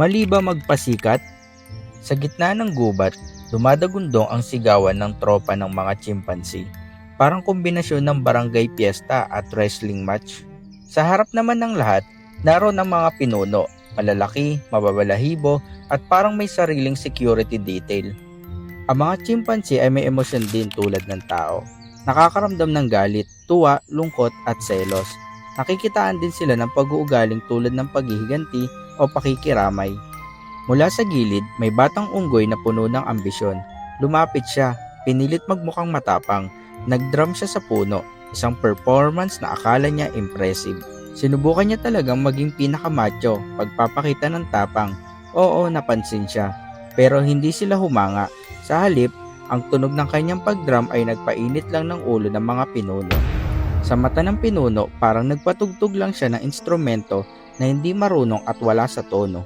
Mali ba magpasikat? Sa gitna ng gubat, dumadagundong ang sigawan ng tropa ng mga chimpanzee. Parang kombinasyon ng barangay fiesta at wrestling match. Sa harap naman ng lahat, naroon ang mga pinuno, malalaki, mababalahibo, at parang may sariling security detail. Ang mga chimpanzee ay may emosyon din tulad ng tao. Nakakaramdam ng galit, tuwa, lungkot at selos. Nakikitaan din sila ng pag-uugaling tulad ng paghihiganti o pakikiramay. Mula sa gilid, may batang unggoy na puno ng ambisyon. Lumapit siya, pinilit magmukhang matapang. Nagdrum siya sa puno, isang performance na akala niya impressive. Sinubukan niya talagang maging pinakamacho, pagpapakita ng tapang. Oo, napansin siya. Pero hindi sila humanga. Sa halip, ang tunog ng kanyang pagdrum ay nagpainit lang ng ulo ng mga pinuno. Sa mata ng pinuno, parang nagpatugtog lang siya ng instrumento na hindi marunong at wala sa tono.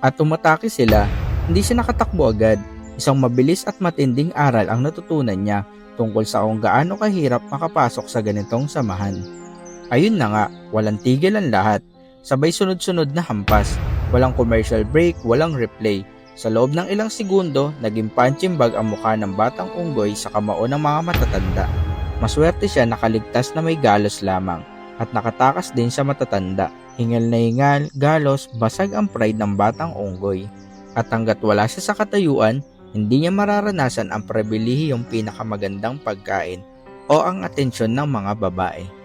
At tumatake sila, hindi siya nakatakbo agad. Isang mabilis at matinding aral ang natutunan niya tungkol sa kung gaano kahirap makapasok sa ganitong samahan. Ayun na nga, walang tigil ang lahat. Sabay sunod-sunod na hampas. Walang commercial break, walang replay. Sa loob ng ilang segundo, naging punching bag ang mukha ng batang unggoy sa kamao ng mga matatanda. Maswerte siya nakaligtas na may galos lamang at nakatakas din sa matatanda. Hingal na hingal, galos, basag ang pride ng batang unggoy. At hanggat wala siya sa katayuan, hindi niya mararanasan ang pribilehiyong pinakamagandang pagkain o ang atensyon ng mga babae.